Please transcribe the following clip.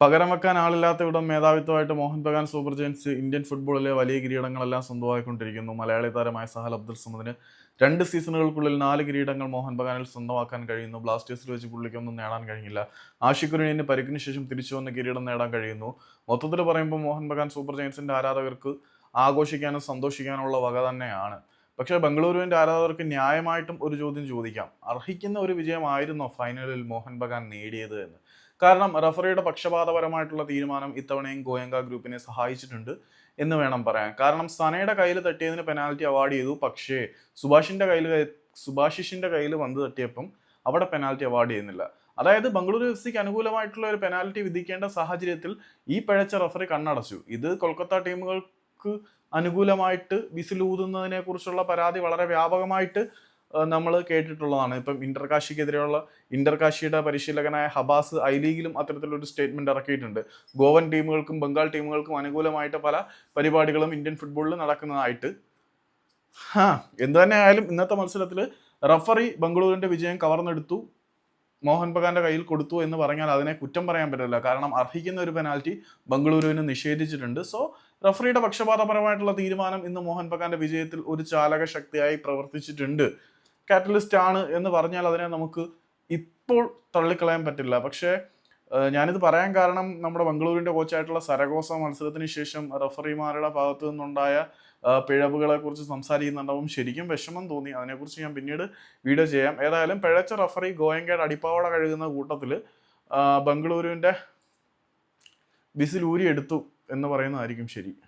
പകരം വെക്കാൻ ആളില്ലാത്ത ഇവിടം മേധാവിത്വമായിട്ട് Mohun Bagan super giants Indian ഫുട്ബോളിലെ വലിയ കിരീടങ്ങളെല്ലാം സ്വന്തമായിക്കൊണ്ടിരിക്കുന്നു. മലയാളി താരമായ സഹൽ അബ്ദുൽ സമദിന് രണ്ട് സീസണുകൾക്കുള്ളിൽ നാല് കിരീടങ്ങൾ മോഹൻ ബഗാനിൽ സ്വന്തമാക്കാൻ കഴിയുന്നു. ബ്ലാസ്റ്റേഴ്സിൽ വെച്ച് പുള്ളിക്കൊന്നും നേടാൻ കഴിഞ്ഞില്ല. ആഷിഖുരിനെ പരിക്കിന് ശേഷം തിരിച്ചു വന്ന് കിരീടം നേടാൻ കഴിയുന്നു. മൊത്തത്തിൽ പറയുമ്പോൾ മോഹൻ ബഗാൻ സൂപ്പർ ജയൻസിന്റെ ആരാധകർക്ക് ആഘോഷിക്കാനും സന്തോഷിക്കാനുള്ള വക തന്നെയാണ്. പക്ഷേ ബംഗളൂരുവിന്റെ ആരാധകർക്ക് ന്യായമായിട്ടും ഒരു ചോദ്യം ചോദിക്കാം. അർഹിക്കുന്ന ഒരു വിജയമായിരുന്നോ ഫൈനലിൽ മോഹൻ ബഗാൻ നേടിയത് എന്ന്? കാരണം റഫറിയുടെ പക്ഷപാതപരമായിട്ടുള്ള തീരുമാനം ഇത്തവണയും ഗോയങ്ക ഗ്രൂപ്പിനെ സഹായിച്ചിട്ടുണ്ട് എന്ന് വേണം പറയാൻ. കാരണം സനയുടെ കയ്യിൽ തട്ടിയതിന് പെനാൽറ്റി അവാർഡ് ചെയ്തു. പക്ഷേ സുഭാഷിന്റെ കയ്യിൽ സുഭാഷിഷിന്റെ കയ്യിൽ വന്ന് തട്ടിയപ്പം അവിടെ പെനാൽറ്റി അവാർഡ് ചെയ്യുന്നില്ല. അതായത് ബംഗളൂരു എഫ് സിക്ക് അനുകൂലമായിട്ടുള്ള ഒരു പെനാൽറ്റി വിധിക്കേണ്ട സാഹചര്യത്തിൽ ഈ പിഴച്ച റഫറി കണ്ണടച്ചു. ഇത് കൊൽക്കത്ത ടീമുകൾക്ക് അനുകൂലമായിട്ട് വിസിലൂതുന്നതിനെ കുറിച്ചുള്ള പരാതി വളരെ വ്യാപകമായിട്ട് നമ്മൾ കേട്ടിട്ടുള്ളതാണ്. ഇപ്പം ഇന്റർകാശിക്കെതിരെയുള്ള ഇന്റർകാശിയുടെ പരിശീലകനായ ഹബാസ് ഐ ലീഗിലും അത്തരത്തിലൊരു സ്റ്റേറ്റ്മെന്റ് ഇറക്കിയിട്ടുണ്ട്. ഗോവൻ ടീമുകൾക്കും ബംഗാൾ ടീമുകൾക്കും അനുകൂലമായിട്ട് പല പരിപാടികളും ഇന്ത്യൻ ഫുട്ബോളിൽ നടക്കുന്നതായിട്ട്. ഹാ എന്തു തന്നെ ആയാലും ഇന്നത്തെ മത്സരത്തിൽ റഫറി ബംഗളൂരിന്റെ വിജയം കവർന്നെടുത്തു. മോഹൻ ബഗാന്റെ കയ്യിൽ കൊടുത്തു എന്ന് പറഞ്ഞാൽ അതിനെ കുറ്റം പറയാൻ പറ്റില്ല. കാരണം അർഹിക്കുന്ന ഒരു പെനാൽറ്റി ബംഗളൂരുവിന് നിഷേധിച്ചിട്ടുണ്ട്. സോ റഫറിയുടെ പക്ഷപാതപരമായിട്ടുള്ള തീരുമാനം ഇന്ന് മോഹൻ ബഗാന്റെ വിജയത്തിൽ ഒരു ചാലക ശക്തിയായി പ്രവർത്തിച്ചിട്ടുണ്ട്. കാറ്റലിസ്റ്റ് ആണ് എന്ന് പറഞ്ഞാൽ അതിനെ നമുക്ക് ഇപ്പോൾ തള്ളിക്കളയാൻ പറ്റില്ല. പക്ഷേ ഞാനിത് പറയാൻ കാരണം നമ്മുടെ ബംഗളൂരിന്റെ കോച്ചായിട്ടുള്ള സരഗോസ മത്സരത്തിന് ശേഷം റഫറിമാരുടെ ഭാഗത്തു നിന്നുണ്ടായ പിഴവുകളെ കുറിച്ച് സംസാരിക്കുന്നുണ്ടാവും. ശരിക്കും വിഷമം തോന്നി. അതിനെക്കുറിച്ച് ഞാൻ പിന്നീട് വീഡിയോ ചെയ്യാം. ഏതായാലും പിഴച്ച റഫറി ഗോയങ്കയുടെ അടിപ്പാവട കഴുകുന്ന കൂട്ടത്തിൽ ബംഗളൂരുവിന്റെ വിസിൽ ഊരി എടുത്തു എന്ന് പറയുന്നതായിരിക്കും ശരി.